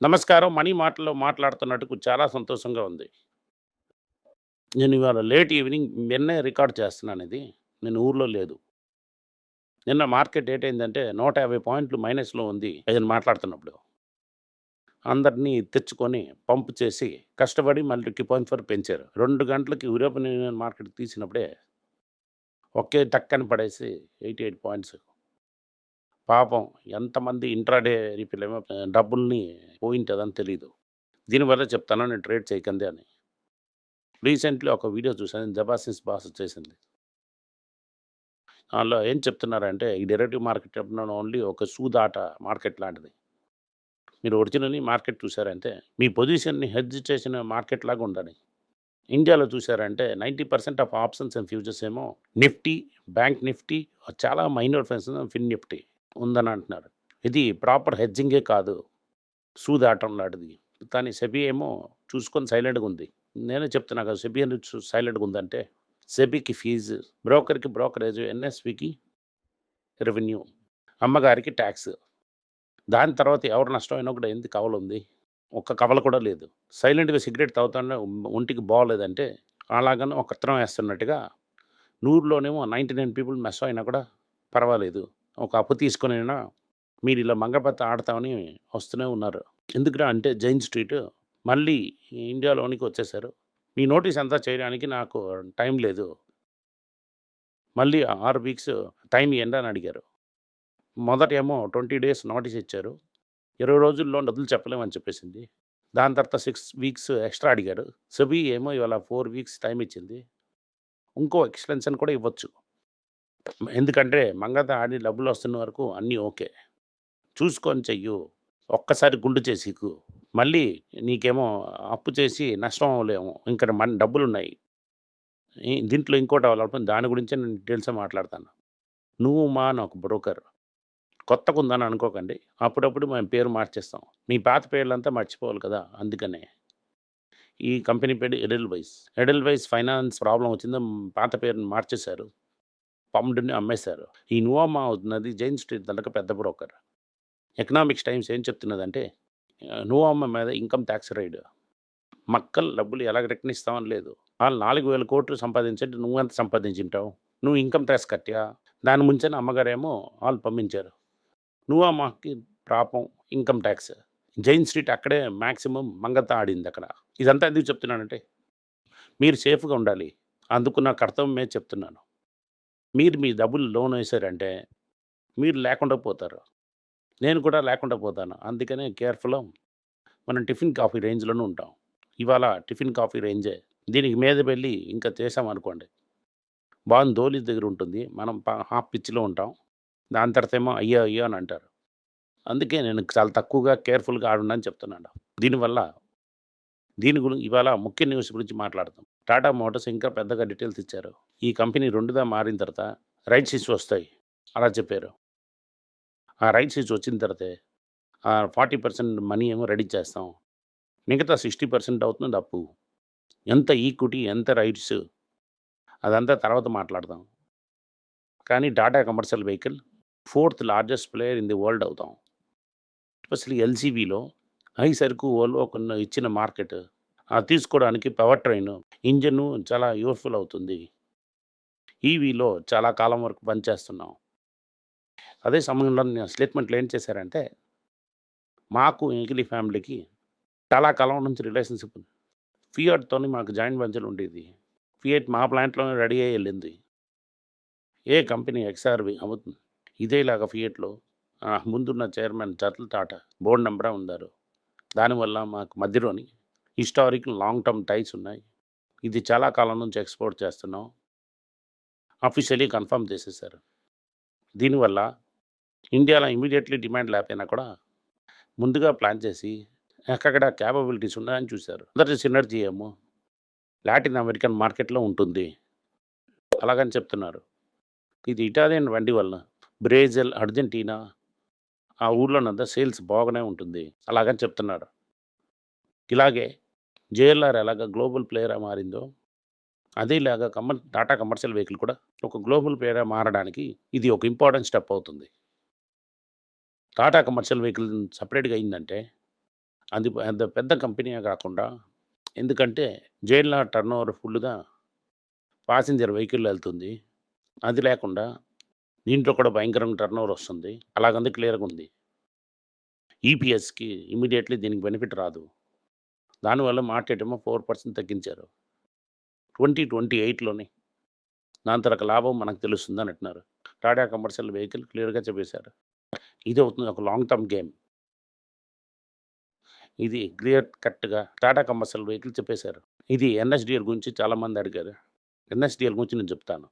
నమస్కారం. మనీ మాటల్లో మాట్లాడుతున్నట్టుకు చాలా సంతోషంగా ఉంది. నేను ఇవాళ లేట్ ఈవినింగ్ నిన్నే రికార్డ్ చేస్తున్నాను ఇది. నేను ఊర్లో లేదు. నిన్న మార్కెట్ ఏటైందంటే నూట యాభై పాయింట్లు మైనస్‌లో ఉంది. అదని మాట్లాడుతున్నప్పుడు. అందరినీ తెచ్చుకొని పంప్ చేసి కష్టపడి మళ్ళీ పాయింట్ ఫోర్ పెంచారు. రెండు గంటలకి యూరోపియన్ యూనియన్ మార్కెట్ తీసినప్పుడే ఒకే టక్కని పడేసి 88 పాయింట్స్. పాపం ఎంతమంది ఇంట్రాడే రీపీలేమో డబ్బుల్ని పోయింటుందని తెలీదు. దీనివల్ల చెప్తాను నేను ట్రేడ్ చేయకండి అని. రీసెంట్‌లీ ఒక వీడియో చూసాను. జబాసిస్ బాస్ చేసింది. దానిలో ఏం చెప్తున్నారంటే ఈ డెరివేటివ్ మార్కెట్ ఓన్లీ ఒక సూదాట మార్కెట్ లాంటిది. మీరు ఒరిజినల్ మార్కెట్ చూసారంటే మీ పొజిషన్‌ని హెడ్జ్ చేసిన మార్కెట్ లాగా ఉండాలి ఇండియాలో చూసారంటే 90% ఆఫ్ ఆప్షన్స్ అండ్ ఫ్యూచర్స్ ఏమో నిఫ్టీ, బ్యాంక్ నిఫ్టీ చాలా మైనర్ ఫండ్స్ ఫిన్ నిఫ్టీ ఉందని అంటున్నారు. ఇది ప్రాపర్ హెడ్జింగే కాదు. సూదాటం లాంటిది. కానీ సెబీ ఏమో చూసుకొని సైలెంట్‌గా ఉంది. నేనే చెప్తున్నా కదా! సెబీ అని సైలెంట్‌గా ఉందంటే సెబీకి ఫీజు, బ్రోకర్‌కి బ్రోకరేజ్, ఎన్ఎస్‌వికి రెవెన్యూ, అమ్మగారికి ట్యాక్స్ దాని తర్వాత ఎవరు నష్టమైనా కూడా ఎందుకు కవలుంది? ఒక్క కవల కూడా లేదు. సైలెంట్‌గా సిగరెట్ తాగుతానే ఒంటికి బాగోలేదంటే అలాగని ఒక ఉత్తరం వేస్తున్నట్టుగా 100లోనేమో 99 పీపుల్ మెస్ అయినా కూడా పర్వాలేదు. ఒక అప్పు తీసుకొనైనా మీరు ఇలా మంగపత్త ఆడతామని వస్తూనే ఉన్నారు. ఎందుకురా అంటే జైన్ స్ట్రీట్ మళ్ళీ ఇండియాలోనికి వచ్చేసారు. మీ నోటీస్ అంతా చేయడానికి నాకు టైం లేదు. మళ్ళీ ఆరు వీక్స్ టైం ఇవ్వండి అని అడిగారు. మొదట ఏమో 20 డేస్ నోటీస్ ఇచ్చారు. 20 రోజుల్లో డబ్బులు చెప్పలేమని చెప్పేసింది. దాని తర్వాత సిక్స్ వీక్స్ ఎక్స్ట్రా అడిగారు. సెబీ ఏమో ఇవాళ ఫోర్ వీక్స్ టైం ఇచ్చింది. ఇంకో ఎక్స్‌టెన్షన్ కూడా ఇవ్వచ్చు. ఎందుకంటే మంగత ఆడి డబ్బులు వస్తున్న వరకు అన్నీ ఓకే. చూసుకొని చెయ్యు. ఒక్కసారి గుండు చేసికు. మళ్ళీ నీకేమో అప్పు చేసి నష్టం అవ్వలేము. ఇంకా మన డబ్బులు ఉన్నాయి దీంట్లో ఇంకోటి డెవలప్‌మెంట్ దాని గురించే నేను డీటెయిల్స్ మాట్లాడతాను. నువ్వు మా అని ఒక బ్రోకర్. కొత్తగుందని అనుకోకండి. అప్పుడప్పుడు మేము పేరు మార్చేస్తాం. మీ పాత పేర్లంతా మర్చిపోవాలి కదా! అందుకనే. ఈ కంపెనీ పేరు ఎడెల్‌వైస్. ఎడెల్‌వైస్ ఫైనాన్స్ ప్రాబ్లమ్ వచ్చిందో పాత పేరుని మార్చేశారు. పమ్డ్‌ని అమ్మేశారు. ఈ నువామా అవుతున్నది జైన్ స్ట్రీట్ దాంట్లో పెద్ద బ్రోకర్. ఎకనామిక్స్ టైమ్స్ ఏం చెప్తున్నదంటే నువామ మీద ఇన్‌కమ్ ట్యాక్స్ రైడ్. మక్కలు డబ్బులు ఎలాగ రిటర్న్ ఇస్తామని లేదు. ఆళ్ళు 4000,00,00,000 సంపాదించంటే నువ్వెంత సంపాదించింటావు నువ్వు ఇన్‌కమ్ టాక్స్ కట్టా? దాని ముంచని అమ్మగారేమో వాళ్ళు పంపించారు. నువామాకి పాపం ఇన్‌కమ్ టాక్స్. జైన్ స్ట్రీట్ అక్కడే మ్యాక్సిమం మంగత ఆడింది అక్కడ ఇదంతా ఎందుకు చెప్తున్నానంటే మీరు సేఫ్‌గా ఉండాలి. అందుకు నా కర్తవ్యమే చెప్తున్నాను. మీరు మీ డబ్బులు లోన్ వేశారంటే మీరు లేకుండా పోతారు. నేను కూడా లేకుండా పోతాను. అందుకనే కేర్‌ఫుల్‌గా మనం టిఫిన్, కాఫీ రేంజ్‌లోనే ఉంటాం. ఇవాళ టిఫిన్, కాఫీ రేంజే. దీనికి మీద వెళ్ళి ఇంకా చేసామనుకోండి బాగుంది ధోలి దగ్గర ఉంటుంది. మనం హాఫ్ పిచ్‌లో ఉంటాం. దాని తర్వాత ఏమో అయ్యో! అయ్యో! అని అంటారు. అందుకే నేను చాలా తక్కువగా కేర్‌ఫుల్‌గా ఆడుండని చెప్తున్నాను. దీనివల్ల దీని గురించి ఇవాళ ముఖ్య న్యూస్ గురించి మాట్లాడతాం టాటా మోటార్స్ ఇంకా పెద్దగా డీటెయిల్స్ ఇచ్చారు. ఈ కంపెనీ రెండుగా మారిన తర్వాత రైట్స్ ఇష్యూ వస్తాయి. అలా చెప్పారు. ఆ రైట్స్ ఇష్యూ వచ్చిన తర్వాతే ఫార్టీ పర్సెంట్ మనీ ఏమో రెడీ చేస్తాం. మిగతా 60% అవుతుంది అప్పు. ఎంత ఈక్విటీ, ఎంత రైట్స్ అదంతా తర్వాత మాట్లాడదాం. కానీ Tata commercial vehicle fourth largest player in the world అవుతాం. ఎస్పెషల్లీ ఎల్సీబీలో ఐ సరుకు వోల్వో కొన్ని ఇచ్చిన మార్కెట్ తీసుకోవడానికి పవర్ ట్రైన్, ఇంజన్ చాలా యూస్ఫుల్ అవుతుంది. ఈవీలో చాలా కాలం వరకు పనిచేస్తున్నాం. అదే సమయంలో నేను స్టేట్మెంట్‌లో ఏం చేశారంటే మాకు ఎంకిలి ఫ్యామిలీకి చాలా కాలం నుంచి రిలేషన్‌షిప్ ఉంది. మాకు జాయింట్ వెంచర్ ఉండేది. ఫియట్ మా ప్లాంట్‌లోనే రెడీ అయ్యి వెళ్ళింది ఏ కంపెనీ ఎక్స్ఆర్‌వి అమ్ముతుంది. ఇదేలాగా ఫియట్‌లో ముందున్న చైర్మన్ చట్ల టాటా బోర్డ్ నెంబర్ ఉన్నారు. దానివల్ల మాకు మధ్యలోని హిస్టారిక్ లాంగ్ టర్మ్ టైస్ ఉన్నాయి. ఇది చాలా కాలం నుంచి ఎక్స్‌పోర్ట్ చేస్తున్నాం. అఫీషియలీ కన్ఫర్మ్ చేసేసారు. దీనివల్ల ఇండియాలో ఇమీడియట్లీ డిమాండ్ లేకపోయినా కూడా ముందుగా ప్లాన్ చేసి ఎక్కడ క్యాపబిలిటీస్ ఉన్నాయని చూశారు మొదటి సినర్జీ ఏమో లాటిన్ అమెరికన్ మార్కెట్‌లో ఉంటుంది. అలాగని చెప్తున్నారు. ఇది ఇటాలియన్ వండి వలన బ్రెజిల్, అర్జెంటీనా ఆ ఊర్లోనంతా సేల్స్ బాగానే ఉంటుంది. అలాగని చెప్తున్నారు. ఇలాగే జేఎల్ఆర్ ఎలాగా గ్లోబల్ ప్లేయర్‌గా మారిందో అదేలాగా కమర్ టాటా కమర్షియల్ వెహికల్ కూడా ఒక గ్లోబల్ ప్లేయర్‌గా మారడానికి ఇది ఒక ఇంపార్టెంట్ స్టెప్ అవుతుంది. టాటా కమర్షియల్ వెహికల్ సపరేట్గా అయిందంటే అది పెద్ద పెద్ద కంపెనీయే కాకుండా ఎందుకంటే జైల్లో టర్నోవర్ ఫుల్‌గా పాసెంజర్ వెహికల్ వెళ్తుంది అది లేకుండా దీంట్లో కూడా భయంకరంగా టర్నోవర్ వస్తుంది. అలాగంది క్లియర్‌గా ఉంది. ఈపీఎస్‌కి ఇమీడియట్లీ దీనికి బెనిఫిట్ రాదు. దానివల్ల మార్కెట్ ఏమో 4% తగ్గించారు. 2028లోని దాని తరక లాభం మనకు తెలుస్తుంది అని అంటున్నారు. టాటా కమర్షియల్ వెహికల్ క్లియర్‌గా చెప్పేశారు. ఇది అవుతుంది ఒక లాంగ్ టర్మ్ గేమ్. ఇది క్లియర్ కట్‌గా టాటా కమర్షియల్ వెహికల్ చెప్పేశారు. ఇది ఎన్ఎస్డిఎల్ గురించి చాలామంది అడిగారు. ఎన్ఎస్డిఎల్ గురించి నేను చెప్తాను.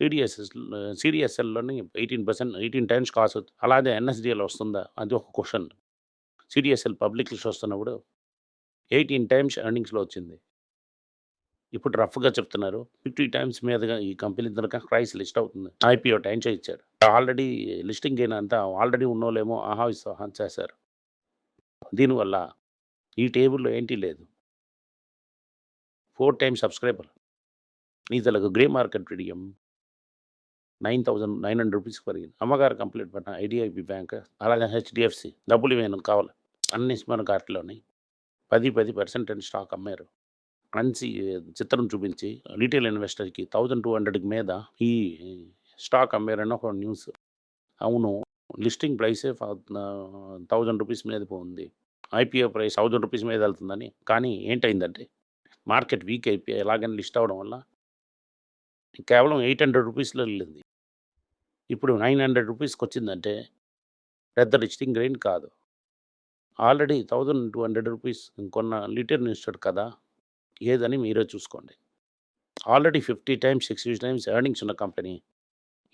CDSS సిడిఎస్ఎల్లోని eighteen percent eighteen times cost అవుతుంది. అలాగే ఎన్ఎస్డిఎల్ వస్తుందా? అది ఒక క్వశ్చన్ సిడిఎస్ఎల్ పబ్లిక్ వస్తున్నప్పుడు 18 టైమ్స్ ఎర్నింగ్స్‌లో వచ్చింది. ఇప్పుడు రఫ్‌గా చెప్తున్నారు. 50 టైమ్స్ మీదగా ఈ కంపెనీ గనక ప్రైస్ లిస్ట్ అవుతుంది. ఐపీఓ టైం చేయించారు. ఆల్రెడీ లిస్టింగ్ అయినంత ఆల్రెడీ ఉన్నోళ్ళేమో ఆహా! ఇస్తాహా చేశారు. దీనివల్ల ఈ టేబుల్‌లో ఏంటి లేదు. Four times subscriber. ఇతలకు grey market premium nine thousand nine hundred రూపీస్‌కి పెరిగింది. అమ్మగారు కంప్లీట్ పడిన ఐడిఐపి బ్యాంక్ అలాగే హెచ్డిఎఫ్సి డబ్బులు ఏమైనా కావాలి. అన్ని పది పది పర్సెంట్ అని స్టాక్ అమ్మారు. మంచి చిత్రం చూపించి రిటైల్ ఇన్వెస్టర్‌కి 1200కి మీద ఈ స్టాక్ అమ్మారని ఒక న్యూస్. అవును. లిస్టింగ్ ప్రైసే థౌజండ్ రూపీస్ మీద పోయింది ఐపీఓ ప్రైస్ థౌజండ్ రూపీస్ మీద వెళ్తుందని కానీ ఏంటైందంటే మార్కెట్ వీక్ అయిపోయి ఎలాగని లిస్ట్ అవ్వడం వల్ల కేవలం 800 రూపీస్‌లో వెళ్ళింది ఇప్పుడు నైన్ హండ్రెడ్ రూపీస్కి వచ్చిందంటే పెద్ద లిస్టింగ్ గ్రెయిన్ కాదు. ఆల్రెడీ 1200 రూపీస్ కొన్న రిటైల్ ఇన్వెస్టర్ కదా! ఏదని మీరే చూసుకోండి. ఆల్రెడీ 50 టైమ్స్, 60 టైమ్స్ ఎర్నింగ్స్ ఉన్న కంపెనీ.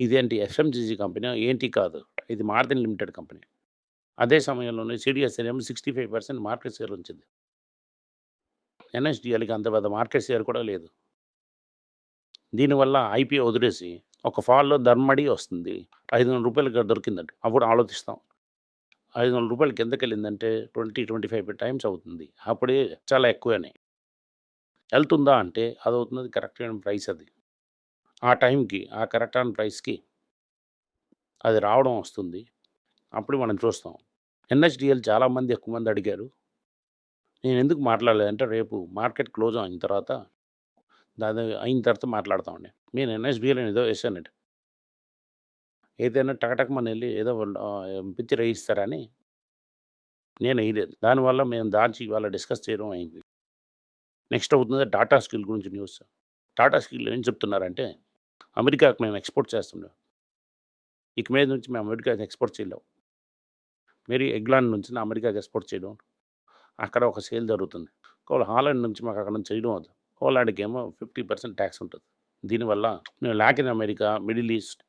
ఇదేంటి ఎఫ్ఎంజీజీ కంపెనీ ఏంటి కాదు. ఇది మార్దిన్ లిమిటెడ్ కంపెనీ. అదే సమయంలోనే సీడీఎస్ఎల్ ఏమో 65% మార్కెట్ షేర్ ఉంచింది. ఎన్ఎస్డిఎల్కి అంత పెద్ద మార్కెట్ షేర్ కూడా లేదు. దీనివల్ల ఐపీఓ వదిలేసి ఒక ఫాల్‌లో ధర్మడి వస్తుంది. ఐదు వందల 500 దొరికిందండి అప్పుడు ఆలోచిస్తాం. ఐదు వందల రూపాయలు కిందకి వెళ్ళిందంటే ట్వంటీ ట్వంటీ ఫైవ్ టైమ్స్ అవుతుంది. అప్పుడే చాలా ఎక్కువనే. వెళ్తుందా అంటే అది అదవుతున్నది కరెక్ట్ అయిన ప్రైస్ అది. ఆ టైంకి ఆ కరెక్ట్ అయిన ప్రైస్‌కి అది రావడం వస్తుంది. అప్పుడు మనం చూస్తాం. ఎన్హెచ్డిఎల్ చాలామంది ఎక్కువ మంది అడిగారు. నేను ఎందుకు మాట్లాడలేదంటే రేపు మార్కెట్ క్లోజ్ అయిన తర్వాత దాని అయిన తర్వాత మాట్లాడతామండి. నేను ఎన్ఎస్‌డీఎల్ ఏదో వేసానండి ఏదైనా టకటకమనెళ్ళి ఏదో పిచ్చి రేయిస్తారని నేను వేయలేదు దానివల్ల మేము దాచి ఇవాళ డిస్కస్ చేయడం అయింది. నెక్స్ట్ అవుతుంది టాటా స్కిల్ గురించి న్యూస్. టాటా స్కిల్ ఏం చెప్తున్నారంటే అమెరికాకు మేము ఎక్స్‌పోర్ట్ చేస్తున్నాం. ఇక మీద నుంచి మేము అమెరికాకి ఎక్స్‌పోర్ట్ చేయలేం. మేరీ ఎగ్లాండ్ నుంచి అమెరికాకి ఎక్స్‌పోర్ట్ చేయడం. అక్కడ ఒక సేల్ జరుగుతుంది. ఒకవేళ హాలాండ్ నుంచి మాకు అక్కడ నుంచి చేయడం ఓలాండ్కి ఏమో ఫిఫ్టీ పర్సెంట్ ట్యాక్స్ ఉంటుంది దీనివల్ల మేము లాటిన్ అమెరికా, మిడిల్ ఈస్ట్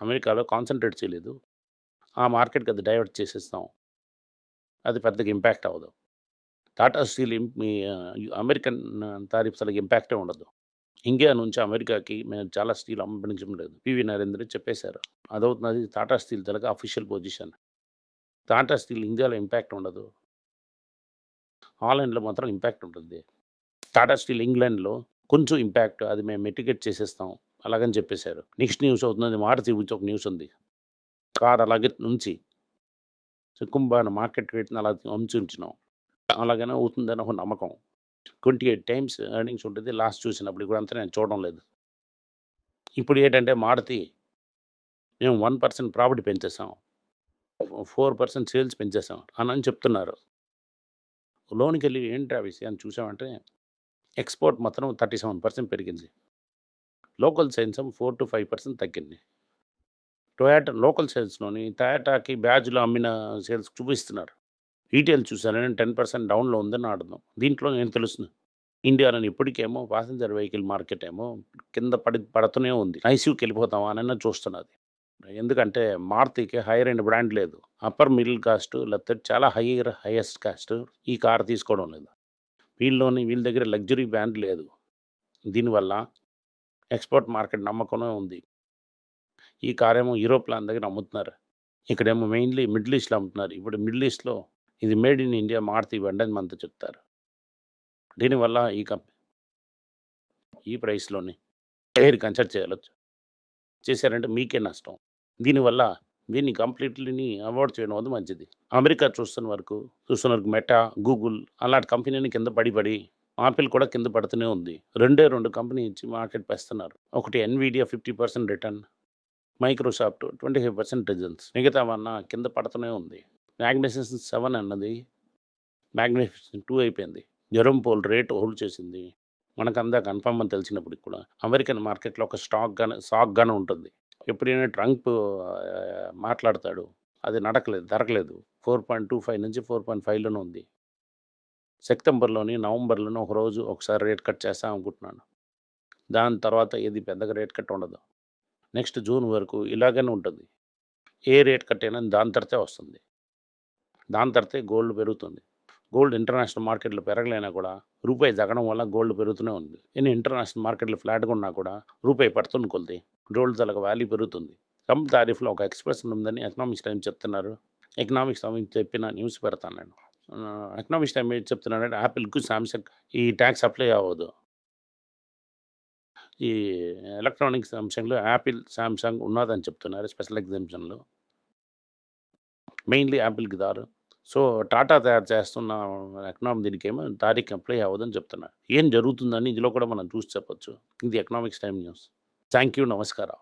అమెరికాలో కాన్సన్ట్రేట్ చేయలేదు. ఆ మార్కెట్‌కి అది డైవర్ట్ చేసేస్తాం. అది పెద్దగా ఇంపాక్ట్ అవ్వదు. టాటా స్టీల్ మీ అమెరికన్ తారీఫ్స్ అలాగే ఇంపాక్టే ఉండదు. ఇండియా నుంచి అమెరికాకి మేము చాలా స్టీల్ అంపించడం లేదు. పివి నరేంద్ర చెప్పేశారు. అదవుతున్నది టాటా స్టీల్ తెలక అఫీషియల్ పొజిషన్. టాటా స్టీల్ ఇండియాలో ఇంపాక్ట్ ఉండదు. ఆన్లైన్లో మాత్రం ఇంపాక్ట్ ఉంటుంది. టాటా స్టీల్ ఇంగ్లాండ్‌లో కొంచెం ఇంపాక్ట్ అది మేము మెటికేట్ చేసేస్తాం. అలాగని చెప్పేశారు. నెక్స్ట్ న్యూస్ అవుతుంది మారుతి గురించి ఒక న్యూస్ ఉంది. కార్ అలాగే నుంచి కుంభాన మార్కెట్ రేట్‌ని అలా ఉంచి ఉంచినాం. అలాగనే అవుతుందని ఒక నమ్మకం. 28 టైమ్స్ ఎర్నింగ్స్ ఉంటుంది. లాస్ట్ చూసినప్పుడు ఇప్పుడంతా నేను చూడడం లేదు. ఇప్పుడు ఏంటంటే మారుతి మేము వన్ పర్సెంట్ ప్రాఫిట్ పెంచేసాం. ఫోర్ పర్సెంట్ సేల్స్ పెంచేసాం అని చెప్తున్నారు. లోన్కి వెళ్ళి ఏంటి ఆ విషయాన్ని చూసామంటే ఎక్స్‌పోర్ట్ మాత్రం 37% పెరిగింది. Local sales four to five percent తగ్గింది. టొయాటా లోకల్ సేల్స్‌లోని టయాటాకి బ్యాజ్లో అమ్మిన సేల్స్ చూపిస్తున్నారు. రీటైల్ చూసారని 10% డౌన్‌లో ఉందని అర్థం. దీంట్లో నేను తెలుస్తుంది. ఇండియాలోని ఇప్పటికేమో పాసెంజర్ వెహికల్ మార్కెట్ ఏమో కింద పడి పడుతూనే ఉంది. ఐసీయూకెళ్ళిపోతామా అని చూస్తున్నది. ఎందుకంటే మారుతికి హైయర్ అండ్ బ్రాండ్ లేదు. అప్పర్ మిడిల్ కాస్ట్ లేకపోతే చాలా హైయర్ హైయెస్ట్ కాస్ట్ ఈ కార్ తీసుకోవడం లేదు. వీళ్ళలోని వీళ్ళ దగ్గర లగ్జరీ బ్రాండ్ లేదు. దీనివల్ల ఎక్స్‌పోర్ట్ మార్కెట్ నమ్మకమే ఉంది. ఈ కారేమో యూరోప్లాన్ దగ్గర అమ్ముతున్నారు. ఇక్కడేమో మెయిన్‌లీ మిడిల్ ఈస్ట్‌లో అమ్ముతున్నారు. ఇప్పుడు మిడిల్ ఈస్ట్‌లో ఇది మేడ్ ఇన్ ఇండియా మారుతి అని మనతో చెప్తారు. దీనివల్ల ఈ కంపెనీ ఈ ప్రైస్‌లోని ఎయిర్ కన్సర్ట్ చేయవచ్చు చేశారంటే మీకే నష్టం. దీనివల్ల దీన్ని కంప్లీట్లీని అవాయిడ్ చేయడం అది మంచిది అమెరికా చూస్తున్న వరకు చూస్తున్న వరకు మెటా గూగుల్ అలాంటి కంపెనీని కింద పడి పడి ఆపిల్ కూడా కింద పడుతూనే ఉంది. రెండే రెండు కంపెనీ ఇచ్చి మార్కెట్ పెస్తున్నారు. ఒకటి Nvidia fifty percent return Microsoft twenty five percent results మిగతా వన్న కింద పడుతూనే ఉంది. మ్యాగ్నిఫిసెంట్ సెవెన్ అన్నది మ్యాగ్నిఫిసెంట్ టూ అయిపోయింది. జ్వరం పోల్ రేట్ హోల్డ్ చేసింది. మనకు కన్ఫర్మ్ అని తెలిసినప్పటికి కూడా అమెరికన్ మార్కెట్లో ఒక స్టాక్ గానే స్టాక్ గానే ఉంటుంది. ఎప్పుడైనా ట్రంప్ మాట్లాడతాడు. అది నడకలేదు దొరకలేదు. ఫోర్ పాయింట్ టూ ఫైవ్ నుంచి ఫోర్ పాయింట్ ఫైవ్లోనే ఉంది. సెప్టెంబర్లోని నవంబర్లోని ఒక రోజు ఒకసారి రేట్ కట్ చేస్తాం అనుకుంటున్నాను. దాని తర్వాత ఏది పెద్దగా రేట్ కట్ ఉండదు. నెక్స్ట్ జూన్ వరకు ఇలాగనే ఉంటుంది. ఏ రేట్ కట్ అయినా దాని తర్తే వస్తుంది. దాని తర్తే గోల్డ్ పెరుగుతుంది. గోల్డ్ ఇంటర్నేషనల్ మార్కెట్లో పెరగలేనా కూడా రూపాయి తగ్గడం వల్ల గోల్డ్ పెరుగుతూనే ఉంది. నేను ఇంటర్నేషనల్ మార్కెట్లో ఫ్లాట్గా ఉన్నా కూడా రూపాయి పడుతుంది కొద్ది. గోల్డ్ తలక వాల్యూ పెరుగుతుంది. కమ్ తారీఫ్లో ఒక ఎక్స్ప్రెషన్ ఉందని ఎకనామిక్స్ టైం చెప్తున్నారు. ఎకనామిక్స్ టైం చెప్పిన న్యూస్ పెడతాను నేను. ఎకనామిక్స్ టైం ఏం చెప్తున్నాడంటే యాపిల్కు సామ్సంగ్ ఈ ట్యాక్స్ అప్లై అవ్వదు. ఈ ఎలక్ట్రానిక్ అంశంలో యాపిల్ సామ్సంగ్ ఉన్నదని చెప్తున్నారు స్పెషల్ ఎగ్జామ్షన్లో. మెయిన్లీ యాపిల్కి దారు. సో టాటా తయారు చేస్తున్న ఎకనామిక్ దీనికేమో తారీఖు అప్లై అవ్వదని చెప్తున్నారు. ఏం జరుగుతుందని ఇందులో కూడా మనం చూసి చెప్పొచ్చు. ఇది Economics Time news. Thank you నమస్కారం.